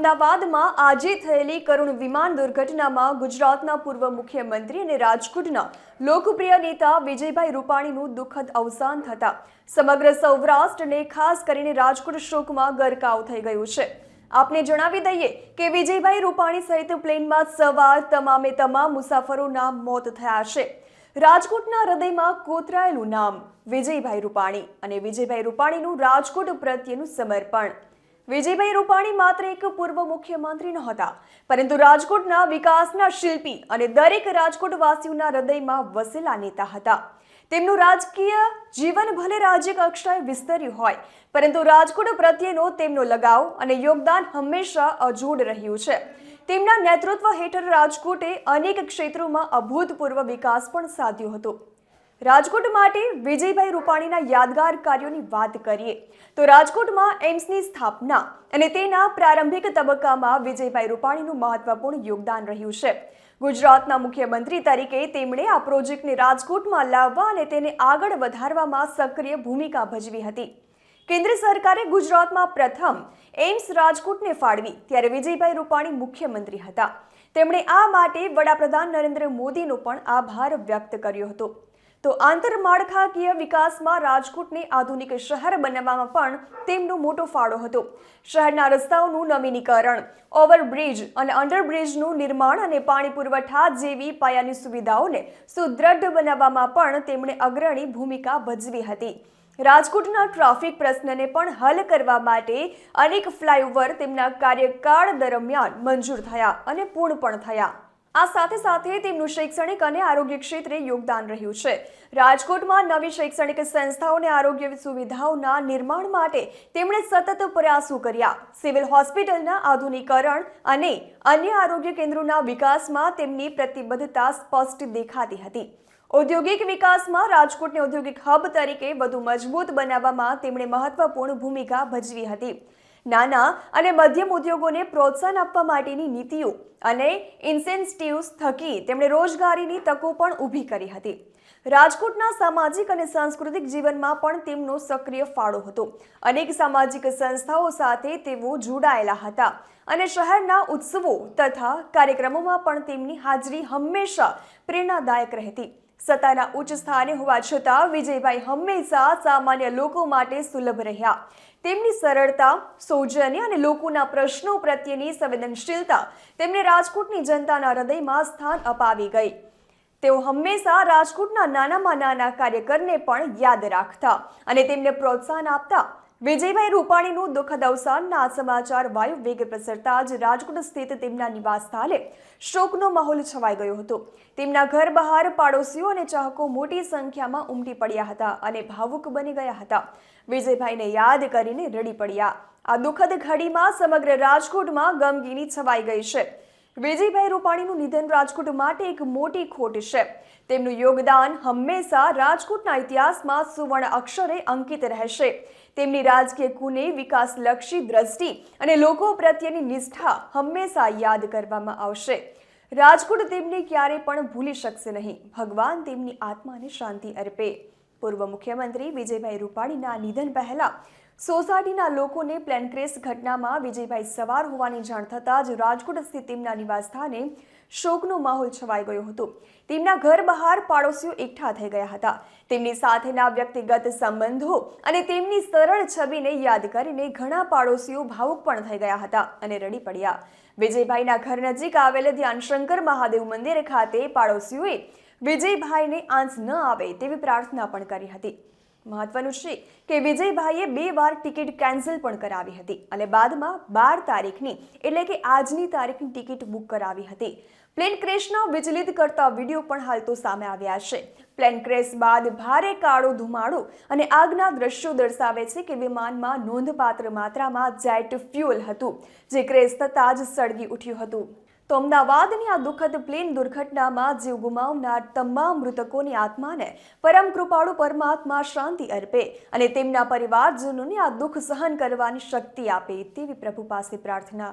અમદાવાદમાં આજે થયેલી કરુણ વિમાન દુર્ઘટનામાં ગુજરાતના પૂર્વ મુખ્યમંત્રી અને રાજકોટના લોકપ્રિય નેતા વિજયભાઈ રૂપાણીનું દુઃખદ અવસાન થતા. સમગ્ર સૌરાષ્ટ્રને ખાસ કરીને રાજકોટ શોકમાં ગરકાવ થઈ ગયું છે. આપને જણાવી દઈએ કે વિજયભાઈ રૂપાણી સહિત પ્લેનમાં સવાર તમામે તમામ મુસાફરોના મોત થયા છે. રાજકોટના હૃદયમાં કોતરાયેલું નામ વિજયભાઈ રૂપાણી અને વિજયભાઈ રૂપાણીનું રાજકોટ પ્રત્યેનું સમર્પણ. વિજયભાઈ રૂપાણી માત્ર એક પૂર્વ મુખ્યમંત્રી નહોતા, પરંતુ રાજકોટના વિકાસના શિલ્પી અને દરેક રાજકોટવાસીઓના હૃદયમાં વસેલા નેતા હતા. તેમનું રાજકીય જીવન ભલે રાજ્ય કક્ષાએ વિસ્તર્યું હોય, પરંતુ રાજકોટ પ્રત્યેનો તેમનો લગાવ અને યોગદાન હંમેશા અજોડ રહ્યું છે. તેમના નેતૃત્વ હેઠળ રાજકોટે અનેક ક્ષેત્રોમાં અભૂતપૂર્વ વિકાસ પણ સાધ્યો હતો. રાજકોટ માટે વિજયભાઈ રૂપાણીના યાદગાર કાર્યોની વાત કરીએ તો રાજકોટમાં એમ્સની સ્થાપના અને તેના પ્રારંભિક તબક્કામાં વિજયભાઈ રૂપાણીનું મહત્વપૂર્ણ યોગદાન રહ્યું છે. ગુજરાતના મુખ્યમંત્રી તરીકે તેમણે આ પ્રોજેક્ટને રાજકોટમાં લાવવા અને તેને આગળ વધારવામાં સક્રિય ભૂમિકા ભજવી હતી. કેન્દ્ર સરકારે ગુજરાતમાં પ્રથમ એમ્સ રાજકોટને ફાળવી ત્યારે વિજયભાઈ રૂપાણી મુખ્યમંત્રી હતા. તેમણે આ માટે વડાપ્રધાન નરેન્દ્ર મોદીનો પણ આભાર વ્યક્ત કર્યો હતો. તો આંતરમાળખાકીય વિકાસમાં રાજકોટને આધુનિક શહેર બનાવવામાં પણ તેમનો મોટો ફાળો હતો. શહેરના રસ્તાઓનું નવીનીકરણ, ઓવરબ્રિજ અને અંડરબ્રિજનું નિર્માણ અને પાણી પુરવઠા જેવી પાયાની સુવિધાઓને સુદ્રઢ બનાવવામાં પણ તેમણે અગ્રણી ભૂમિકા ભજવી હતી. રાજકોટના ટ્રાફિક પ્રશ્નને પણ હલ કરવા માટે અનેક ફ્લાયઓવર તેમના કાર્યકાળ દરમિયાન મંજૂર થયા અને પૂર્ણ પણ થયા. આ સાથે સાથે તેમનું શૈક્ષણિક અને આરોગ્ય ક્ષેત્રે યોગદાન રહ્યું છે. રાજકોટમાં નવી શૈક્ષણિક સંસ્થાઓ અને આરોગ્ય સુવિધાઓના નિર્માણ માટે તેમણે સતત પ્રયાસો કર્યા. સિવિલ હોસ્પિટલના આધુનિકરણ અને અન્ય આરોગ્ય કેન્દ્રોના વિકાસમાં તેમની પ્રતિબદ્ધતા સ્પષ્ટ દેખાતી હતી. ઔદ્યોગિક વિકાસમાં રાજકોટને ઔદ્યોગિક હબ તરીકે વધુ મજબૂત બનાવવામાં તેમણે મહત્વપૂર્ણ ભૂમિકા ભજવી હતી. નાના અને મધ્યમ ઉદ્યોગોને પ્રોત્સાહન આપવા માટેની નીતિઓ અને ઇન્સેન્ટિવ્સ થકી તેમણે રોજગારીની તકો પણ ઊભી કરી હતી. રાજકોટના સામાજિક અને સાંસ્કૃતિક જીવનમાં પણ તેમનો સક્રિય ફાળો હતો. અનેક સામાજિક સંસ્થાઓ સાથે તેઓ જોડાયેલા હતા અને શહેરના ઉત્સવો તથા કાર્યક્રમોમાં પણ તેમની હાજરી હંમેશા પ્રેરણાદાયક રહેતી. સત્તાના ઉચ્ચ સ્થાને હોવા છતાં વિજયભાઈ હંમેશા સામાન્ય લોકો માટે સુલભ રહ્યા. તેમની સરળતા, સૌજન્ય અને લોકોના પ્રશ્નો પ્રત્યેની સંવેદનશીલતા તેમને રાજકોટની જનતાના હૃદયમાં સ્થાન અપાવી ગઈ. તેઓ હંમેશા રાજકોટના નાનામાં નાના કાર્યકરને પણ યાદ રાખતા અને તેમને પ્રોત્સાહન આપતા વિજયભાઈ રૂપાણીનું દુઃખદ અવસાનના સમાચાર, વાયુ વેગ પ્રસરતા જ રાજકોટ સ્થિત તેમના નિવાસ સ્થાને શોકનો માહોલ છવાઈ ગયો હતો. તેમના ઘર બહાર પાડોશીઓ અને ચાહકો મોટી સંખ્યામાં ઉમટી પડ્યા હતા અને ભાવુક બની ગયા હતા. વિજયભાઈને યાદ કરીને રડી પડ્યા. આ દુઃખદ ઘડીમાં સમગ્ર રાજકોટમાં ગમગીની છવાઈ ગઈ છે. વિજયભાઈ રૂપાણીનું નિધન રાજકોટ માટે એક મોટી ખોટ છે. તેમનું યોગદાન હંમેશા રાજકોટના ઇતિહાસમાં સુવર્ણ અક્ષરે અંકિત રહેશે. તેમની રાજકીય કુને વિકાસલક્ષી દ્રષ્ટિ અને લોકો પ્રત્યેની નિષ્ઠા હંમેશા યાદ કરવામાં આવશે. રાજકોટ તેમને ક્યારે પણ ભૂલી શકશે નહીં. ભગવાન તેમની આત્માને શાંતિ અર્પે. પૂર્વ મુખ્યમંત્રી વિજયભાઈ રૂપાણીના નિધન પહેલા સોસાયટીના લોકોને પ્લેનક્રેશ ઘટનામાં વિજયભાઈ સવાર હોવાની જાણ થતાં જ રાજકોટ સ્થિત તેમના નિવાસસ્થાને શોકનો માહોલ છવાઈ ગયો હતો. તેમના ઘર બહાર પાડોશીઓ એકઠા થઈ ગયા હતા. તેમની સાથેના વ્યક્તિગત સંબંધો અને તેમની સરળ છબીને યાદ કરીને ઘણા પાડોશીઓ ભાવુક પણ થઈ ગયા હતા અને રડી પડ્યા. વિજયભાઈના ઘર નજીક આવેલ ધ્યાનશંકર મહાદેવ મંદિર ખાતે પાડોશીઓએ વિજયભાઈને આંસ ન આવે તેવી પ્રાર્થના પણ કરી હતી. મહત્વનું છે કે વિજયભાઈએ બે વાર ટિકિટ કેન્સલ પણ કરાવી હતી અને બાદમાં બાર તારીખની, એટલે કે આજની તારીખની ટિકિટ બુક કરાવી હતી. પ્લેન ક્રેશનો વિચલિત કરતા વીડિયો પણ હાલ તો સામે આવ્યા છે. પ્લેન ક્રેશ બાદ ભારે કાળો ધુમાડો અને આગના દ્રશ્યો દર્શાવે છે કે વિમાનમાં નોંધપાત્ર માત્રામાં જેટ ફ્યુઅલ હતું, જે ક્રેશ થતાં જ સળગી ઉઠ્યું હતું. તો અમદાવાદની આ દુઃખદ પ્લેન દુર્ઘટનામાં જીવ ગુમાવનાર તમામ મૃતકોની આત્માને પરમ કૃપાળુ પરમાત્મા શાંતિ અર્પે અને તેમના પરિવારજનોને આ દુઃખ સહન કરવાની શક્તિ આપે તેવી પ્રભુ પાસે પ્રાર્થના.